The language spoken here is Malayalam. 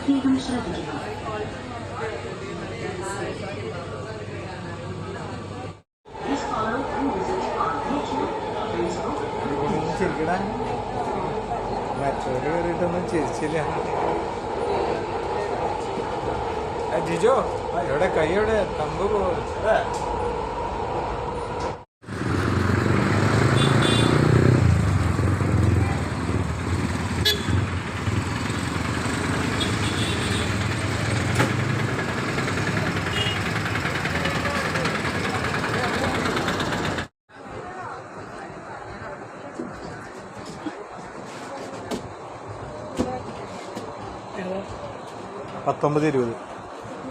പ്രത്യേകം ശ്രദ്ധിക്കുക മറ്റൊരു ചിരിച്ചില്ല ജിജോ എവിടെ? കൈ എവിടെ? തമ്പ് പോകും പത്തൊമ്പത് ഇരുപത്.